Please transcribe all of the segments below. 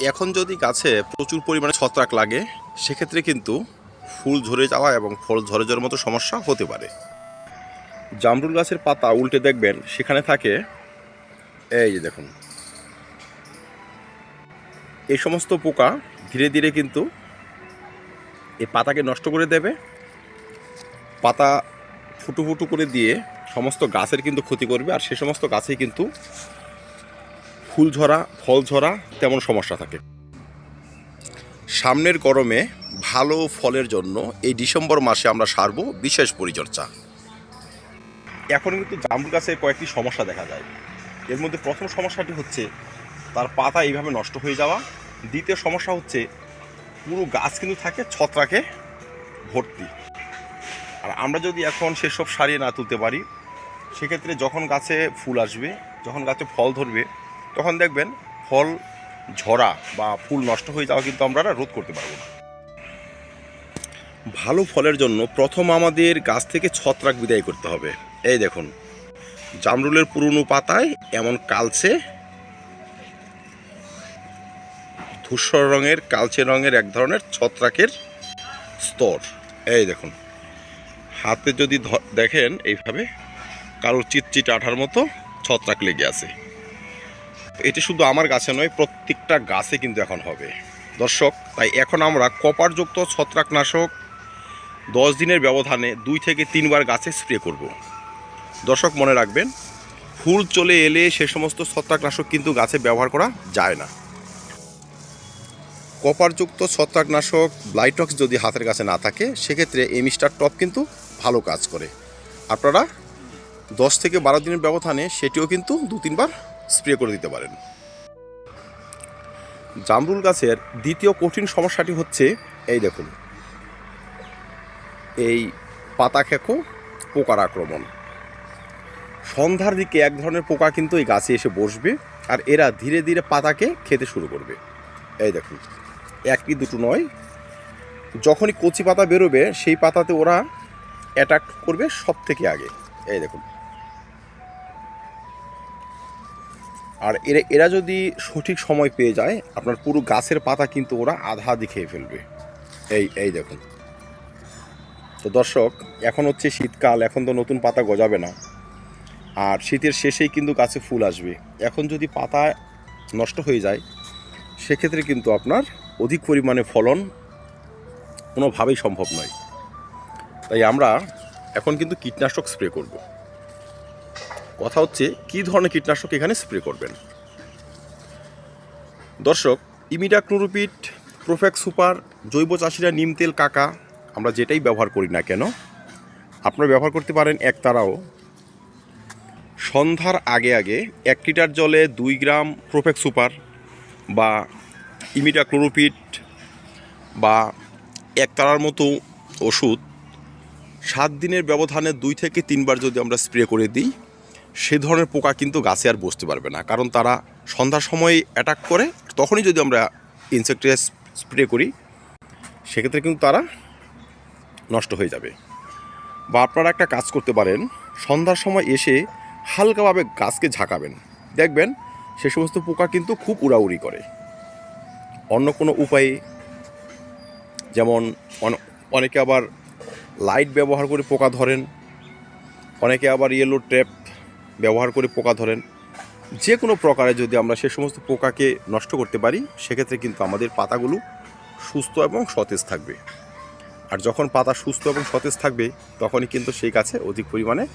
এখন যদি গাছে প্রচুর পরিমাণে ছত্রাক লাগে, সেক্ষেত্রে কিন্তু ফুল ঝরে যাওয়া এবং ফল ঝরে যাওয়ার মতো সমস্যা হতে পারে। জামরুল গাছের পাতা উল্টে দেখবেন, সেখানে থাকে, এই যে দেখুন। এই সমস্ত পোকা ধীরে ধীরে কিন্তু এই পাতাকে নষ্ট করে দেবে। পাতা ফুটু ফুটু করে দিয়ে সমস্ত গাছের কিন্তু ক্ষতি করবে, আর সে সমস্ত গাছেই কিন্তু ফুল ঝরা, ফল ঝরা, তেমন সমস্যা থাকে। সামনের গরমে ভালো ফলের জন্য এই ডিসেম্বর মাসে আমরা সারবো বিশেষ পরিচর্যা। এখন কিন্তু জামরুল গাছের কয়েকটি সমস্যা দেখা যায়। এর মধ্যে প্রথম সমস্যাটি হচ্ছে তার পাতা এইভাবে নষ্ট হয়ে যাওয়া। দ্বিতীয় সমস্যা হচ্ছে পুরো গাছ কিন্তু থাকে ছত্রাকে ভর্তি। আর আমরা যদি এখন সেসব সারিয়ে না তুলতে পারি, সেক্ষেত্রে যখন গাছে ফুল আসবে, যখন গাছে ফল ধরবে তখন দেখবেন ফল, ঝরা বা ফুল নষ্ট হয়ে যাওয়া কিন্তু আমরা রোধ করতে পারব না। ভালো ফলের জন্য প্রথম আমাদের গাছ থেকে ছত্রাক বিদায় করতে হবে। এই দেখুন, জামরুলের পুরনো পাতায় এমন কালচে, ধূসর রঙের, কালচে রঙের এক ধরনের ছত্রাকের স্তর। এই দেখুন, হাতে যদি দেখেন এইভাবে কারোর চিটচিট আঠার মতো ছত্রাক লেগে আছে। এটি শুধু আমার গাছে নয়, প্রত্যেকটা গাছে কিন্তু এখন হবে। দর্শক, তাই এখন আমরা কপারযুক্ত ছত্রাকনাশক দশ দিনের ব্যবধানে দুই থেকে তিনবার গাছে স্প্রে করব। দর্শক, মনে রাখবেন, ফুল চলে এলে সে সমস্ত ছত্রাকনাশক কিন্তু গাছে ব্যবহার করা যায় না। কপারযুক্ত ছত্রাকনাশক ব্লাইটক্স যদি হাতের কাছে না থাকে, সেক্ষেত্রে এমিস্টার টপ কিন্তু ভালো কাজ করে। আপনারা দশ থেকে বারো দিনের ব্যবধানে সেটিও কিন্তু দু তিনবার স্প্রে করে দিতে পারেন। জামরুল গাছের দ্বিতীয় কঠিন সমস্যাটি হচ্ছে, এই দেখুন, এই পাতা খেকো, পোকার আক্রমণ। সন্ধ্যার দিকে এক ধরনের পোকা কিন্তু এই গাছে এসে বসবে আর এরা ধীরে ধীরে পাতাকে খেতে শুরু করবে। এই দেখুন, একটি দুটো নয়, যখনই কচি পাতা বেরোবে, সেই পাতাতে ওরা অ্যাটাক করবে সব থেকে আগে। এই দেখুন আর এরা এরা যদি সঠিক সময় পেয়ে যায়, আপনার পুরো গাছের পাতা কিন্তু ওরা আধা আধি খেয়ে ফেলবে। এই এই দেখুন। তো দর্শক, এখন হচ্ছে শীতকাল, এখন তো নতুন পাতা গজাবে না। আর শীতের শেষেই কিন্তু গাছে ফুল আসবে। এখন যদি পাতা নষ্ট হয়ে যায়, সেক্ষেত্রে কিন্তু আপনার অধিক পরিমাণে ফলন কোনোভাবেই সম্ভব নয়। তাই আমরা এখন কিন্তু কীটনাশক স্প্রে করব। কথা হচ্ছে, কী ধরনের কীটনাশক এখানে স্প্রে করবেন? দর্শক ইমিডাক্লোরোপিড প্রোফেক্স সুপার, জৈব চাষিরা নিম তেল কাকা, আমরা যেটাই ব্যবহার করি না কেন, আপনারা ব্যবহার করতে পারেন একতারাও সন্ধ্যার আগে আগে এক লিটার জলে দুই গ্রাম প্রোফেক্স সুপার বা ইমিডাক্লোরোপিড বা এক তারার মতো ওষুধ সাত দিনের ব্যবধানে দুই থেকে তিনবার যদি আমরা স্প্রে করে দিই সে ধরনের পোকা কিন্তু গাছে আর বসতে পারবে না। কারণ তারা সন্ধ্যার সময় অ্যাটাক করে, তখনই যদি আমরা ইনসেক্টিসাইড স্প্রে করি, সেক্ষেত্রে কিন্তু তারা নষ্ট হয়ে যাবে। বা আপনারা একটা কাজ করতে পারেন, সন্ধ্যার সময় এসে হালকাভাবে গাছকে ঝাঁকাবেন। দেখবেন সে সমস্ত পোকা কিন্তু খুব উড়াউড়ি করে। অন্য কোনো উপায়ে, যেমন অনেকে আবার লাইট ব্যবহার করে পোকা ধরেন, অনেকে আবার ইয়েলো ট্র্যাপ ব্যবহার করে পোকা ধরেন। যে কোনো প্রকারে যদি আমরা সে সমস্ত পোকাকে নষ্ট করতে পারি, সেক্ষেত্রে কিন্তু আমাদের পাতাগুলো সুস্থ এবং সতেজ থাকবে। আর যখন পাতা সুস্থ এবং সতেজ থাকবে, তখনই কিন্তু সেই গাছে অধিক পরিমাণে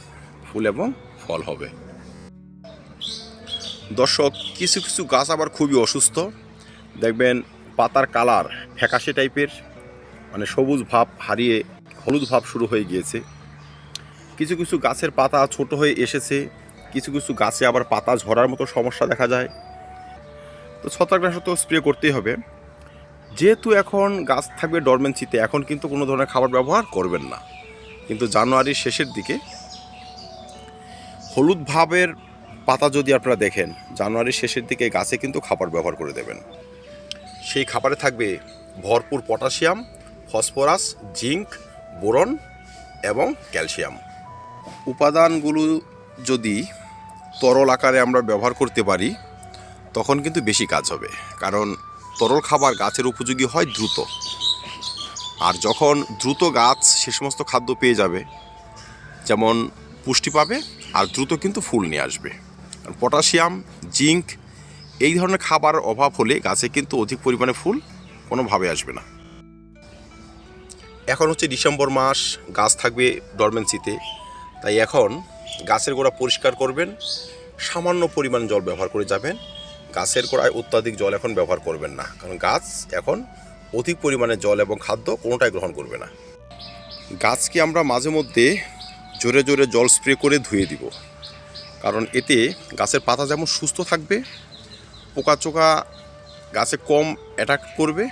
ফুল এবং ফল হবে। দর্শক, কিছু কিছু গাছ আবার খুবই অসুস্থ। দেখবেন পাতার কালার ফ্যাকাশে টাইপের মানে সবুজ ভাব হারিয়ে হলুদ ভাব শুরু হয়ে গিয়েছে। কিছু কিছু গাছের পাতা ছোট হয়ে এসেছে। কিছু কিছু গাছে আবার পাতা ঝরার মতো সমস্যা দেখা যায়। তো ছত্রাকনাশক তো স্প্রে করতেই হবে। যেহেতু এখন গাছ থাকবে ডরমেন্সিতে এখন কিন্তু কোনো ধরনের খাবার ব্যবহার করবেন না। কিন্তু জানুয়ারির শেষের দিকে হলুদ ভাবের পাতা যদি আপনারা দেখেন, জানুয়ারির শেষের দিকে গাছে কিন্তু খাবার ব্যবহার করে দেবেন। সেই খাবারে থাকবে ভরপুর পটাশিয়াম, ফসফরাস, জিঙ্ক, বোরন এবং ক্যালসিয়াম। উপাদানগুলো যদি তরল আকারে আমরা ব্যবহার করতে পারি, তখন কিন্তু বেশি কাজ হবে। কারণ তরল খাবার গাছের উপযোগী হয় দ্রুত। আর যখন দ্রুত গাছ সে সমস্ত খাদ্য পেয়ে যাবে, যেমন পুষ্টি পাবে, আর দ্রুত কিন্তু ফুল নিয়ে আসবে। পটাশিয়াম, জিঙ্ক এই ধরনের খাবার অভাব হলে গাছে কিন্তু অধিক পরিমাণে ফুল কোনোভাবে আসবে না। এখন হচ্ছে ডিসেম্বর মাস, গাছ থাকবে ডরমেন্সিতে তাই এখন গাছের গোড়া পরিষ্কার করবেন, সামান্য পরিমাণ জল ব্যবহার করে যাবেন। গাছের গোড়ায় অত্যাধিক জল এখন ব্যবহার করবেন না, কারণ গাছ এখন অধিক পরিমাণে জল এবং খাদ্য কোনোটাই গ্রহণ করবে না। গাছকে আমরা মাঝে মধ্যে জোরে জোরে জল স্প্রে করে ধুয়ে দিব, কারণ এতে গাছের পাতা যেমন সুস্থ থাকবে, পোকাচোকা গাছে কম অ্যাটাক করবে,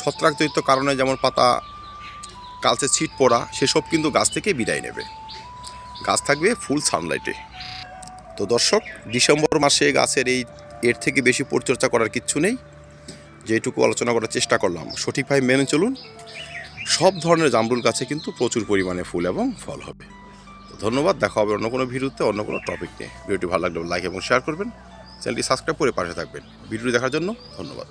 ছত্রাকজনিত কারণে যেমন পাতা, কালচে ছিট পড়া সেসব কিন্তু গাছ থেকে বিদায় নেবে। গাছ থাকবে ফুল সানলাইটে তো দর্শক, ডিসেম্বর মাসে গাছের এই এর থেকে বেশি পরিচর্যা করার কিচ্ছু নেই। যেটুকু আলোচনা করার চেষ্টা করলাম। সঠিকভাবে মেনে চলুন, সব ধরনের জামরুল গাছে কিন্তু প্রচুর পরিমাণে ফুল এবং ফল হবে। ধন্যবাদ, দেখা হবে অন্য কোনো ভিডিওতে, অন্য কোনো টপিক নিয়ে। ভিডিওটি ভালো লাগলে লাইক এবং শেয়ার করবেন। চ্যানেলটি সাবস্ক্রাইব করে পাশে থাকবেন। ভিডিওটি দেখার জন্য ধন্যবাদ।